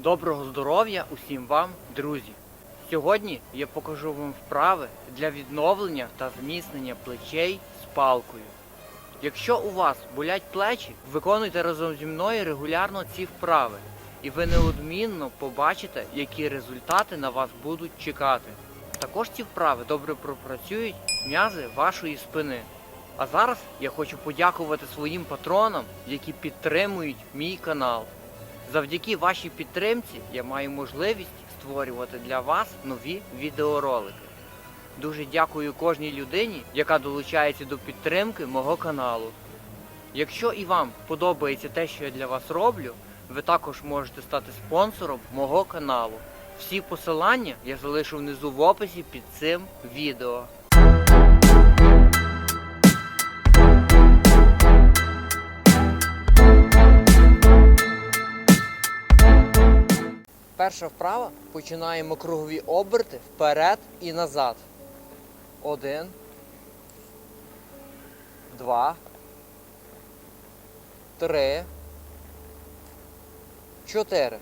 Доброго здоров'я усім вам, друзі! Сьогодні я покажу вам вправи для відновлення та зміцнення плечей з палкою. Якщо у вас болять плечі, виконуйте разом зі мною регулярно ці вправи, і ви неодмінно побачите, які результати на вас будуть чекати. Також ці вправи добре пропрацюють м'язи вашої спини. А зараз я хочу подякувати своїм патронам, які підтримують мій канал. Завдяки вашій підтримці я маю можливість створювати для вас нові відеоролики. Дуже дякую кожній людині, яка долучається до підтримки мого каналу. Якщо і вам подобається те, що я для вас роблю, ви також можете стати спонсором мого каналу. Всі посилання я залишу внизу в описі під цим відео. Перша вправа починаємо кругові оберти вперед і назад. Один. Два. Три. Чотири.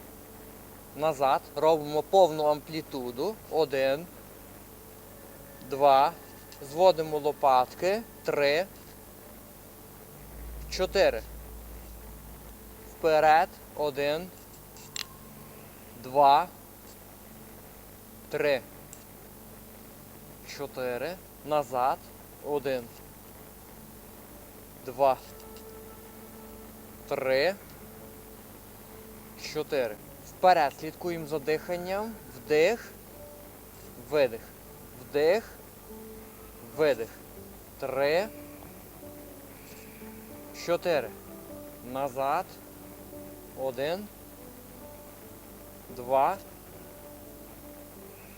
Назад. Робимо повну амплітуду. Один. Два. Зводимо лопатки. Три. Чотири. Вперед. Один два, три, чотири, назад, один, два, три, чотири. Вперед слідкуємо за диханням. Вдих, видих. Вдих, видих. Три, чотири. Назад. Один два,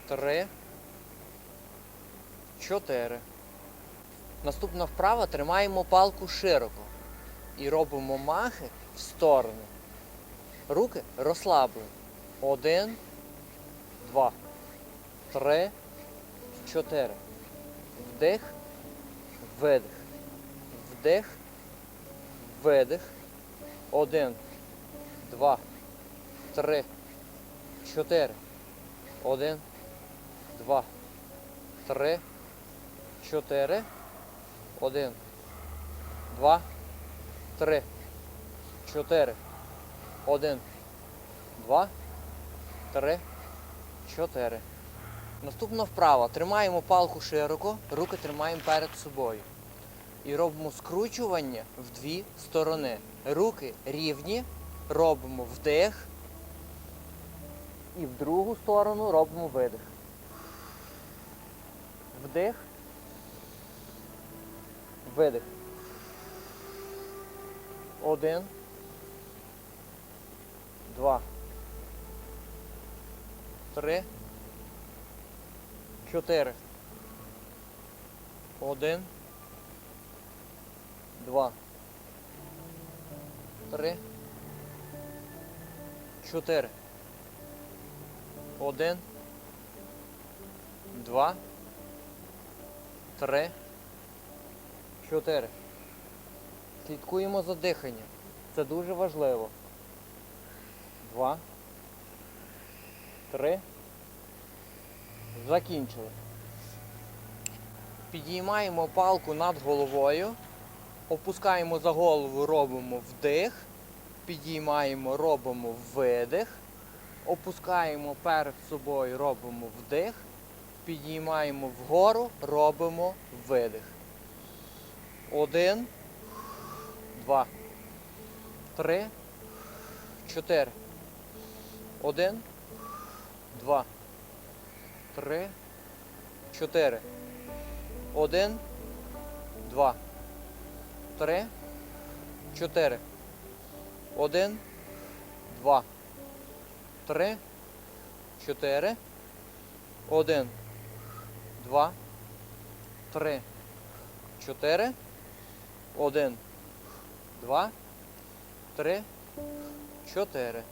три, чотири. Наступна вправа тримаємо палку широко і робимо махи в сторони. Руки розслаблені. Один, два, три, чотири. Вдих, видих. Вдих, видих. Один, два, три. Чотири. Один. Два. Три. Чотири. Один. Два. Три. Чотири. Один. Два. Три. Чотири. Наступна вправа. Тримаємо палку широко, руки тримаємо перед собою. І робимо скручування в дві сторони. Руки рівні. Робимо вдих. І в другу сторону робимо видих. Вдих. Видих. Один. Два. Три. Чотири. Один. Два. Три. Чотири. Один. Два. Три. Чотири. Слідкуємо за диханням. Це дуже важливо. Два. Три. Закінчили. Підіймаємо палку над головою. Опускаємо за голову, робимо вдих. Підіймаємо, робимо видих. Опускаємо перед собою, робимо вдих, підіймаємо вгору, робимо видих. Один, два, три, чотири. Один, два, три, чотири. Один, два, три, чотири. Один, два три, чотири, один, два, три, чотири, один, два, три, чотири.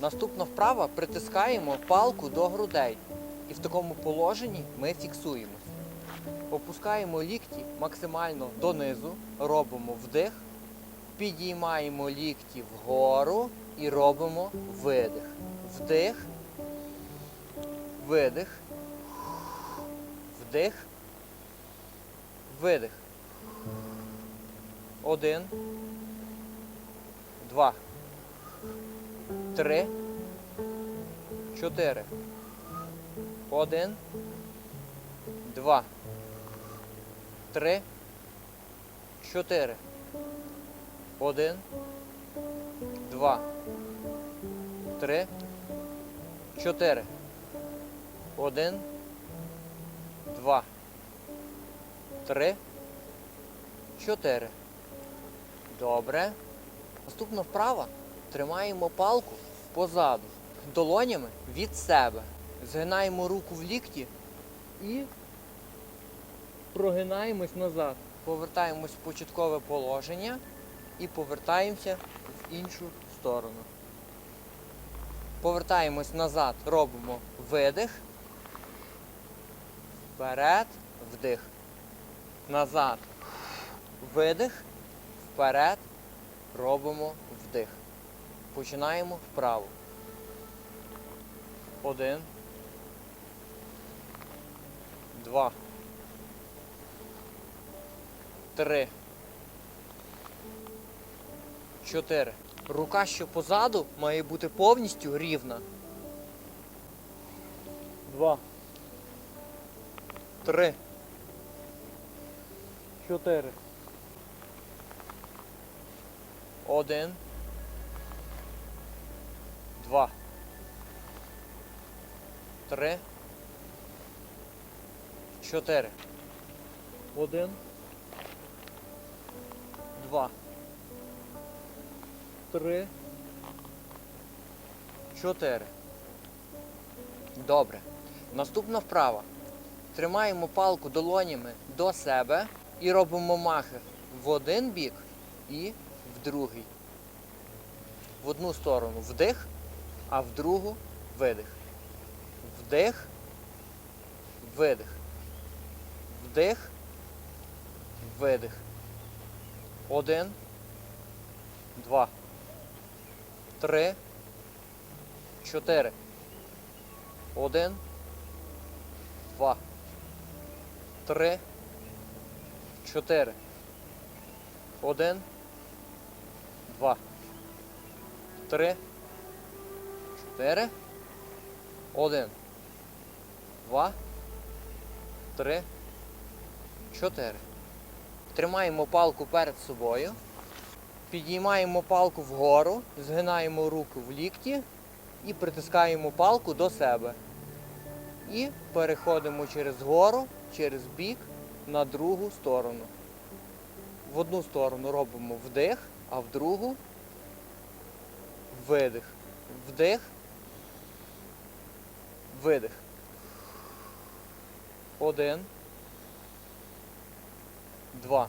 Наступна вправа притискаємо палку до грудей. І в такому положенні ми фіксуємось. Опускаємо лікті максимально донизу, робимо вдих, підіймаємо лікті вгору і робимо видих. Вдих. Видих. Вдих. Видих. Один. Два. Три. Чотири. Один. Два. Три. Чотири. Один. Два. Три. Чотири. Один. Два. Три. Чотири. Добре. Наступна вправа. Тримаємо палку позаду. Долонями від себе. Згинаємо руку в лікті і прогинаємось назад. Повертаємось в початкове положення і повертаємося в іншу сторону. Повертаємось назад, робимо видих. Вперед, вдих. Назад. Видих. Вперед. Робимо вдих. Починаємо вправо. Один. Два. Три. Чотири. Рука, що позаду, має бути повністю рівна. Два. Три. Чотири. Один. Два. Три. Чотири. Один. Два. Три. Чотири. Добре. Наступна вправа. Тримаємо палку долонями до себе і робимо махи в один бік і в другий. В одну сторону вдих, а в другу видих. Вдих, видих. Вдих, видих. Один, два, три, чотири. Один, два, три, чотири. Один, два, три, чотири. Один, два, три, чотири. Тримаємо палку перед собою. Підіймаємо палку вгору, згинаємо руку в лікті і притискаємо палку до себе. І переходимо через гору, через бік на другу сторону. В одну сторону робимо вдих, а в другу видих. Вдих, видих. Один. Два.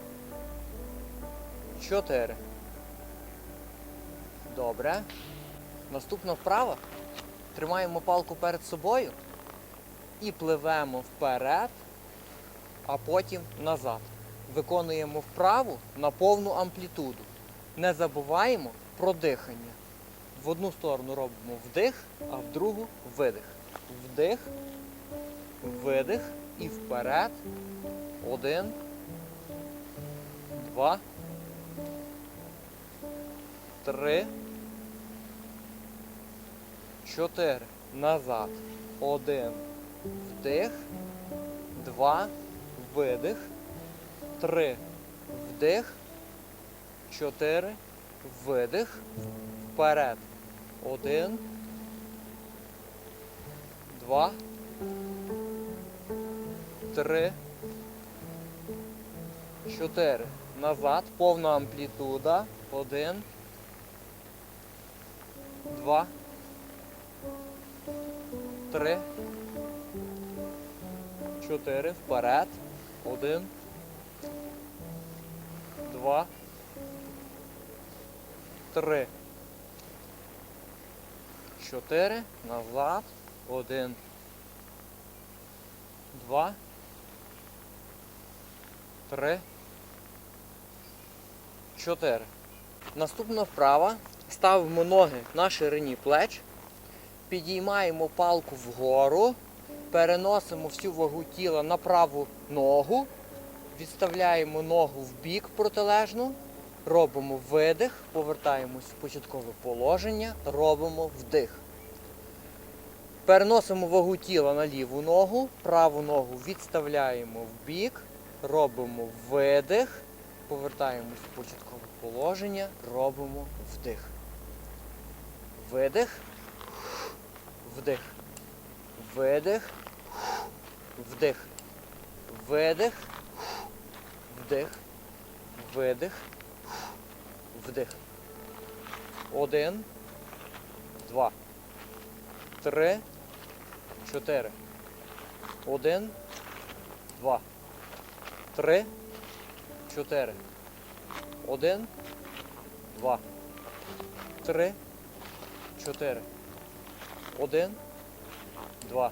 Чотири. Добре. Наступна вправа. Тримаємо палку перед собою і пливемо вперед, а потім назад. Виконуємо вправу на повну амплітуду. Не забуваємо про дихання. В одну сторону робимо вдих, а в другу видих. Вдих, видих і вперед. Один. Два. Три. Чотири. Назад. Один. Вдих. Два. Видих. Три. Вдих. Чотири. Видих. Вперед. Один. Два. Три. Чотири. Назад. Повна амплітуда. Один. Два, три, чотири. Вперед. Один. Два. Три. Чотири. Назад. Один. Два. Три. Чотири. Наступна вправа. Ставимо ноги на ширині плеч. Підіймаємо палку вгору. Переносимо всю вагу тіла на праву ногу. Відставляємо ногу в бік протилежну. Робимо видих, повертаємось в початкове положення, робимо вдих. Переносимо вагу тіла на ліву ногу, праву ногу відставляємо в бік, робимо видих, повертаємось в початкове положення, робимо вдих. Видих, вдих, видих, вдих, видих, вдих, видих, вдих. Один, два, три, чотири. Один, два, три, чотири. Один, два, три, чотири. Один, два,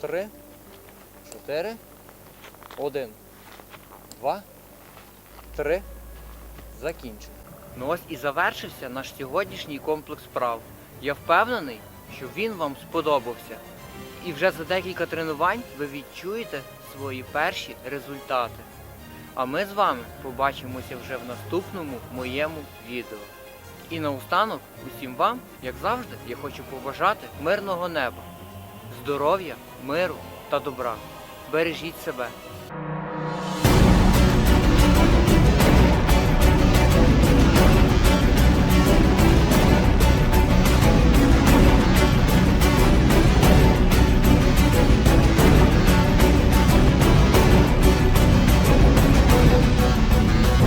три, чотири. Один, два, три. Закінчено. Ну ось і завершився наш сьогоднішній комплекс вправ. Я впевнений, що він вам сподобався. І вже за декілька тренувань ви відчуєте свої перші результати. А ми з вами побачимося вже в наступному моєму відео. І наостанок усім вам, як завжди, я хочу побажати мирного неба, здоров'я, миру та добра. Бережіть себе.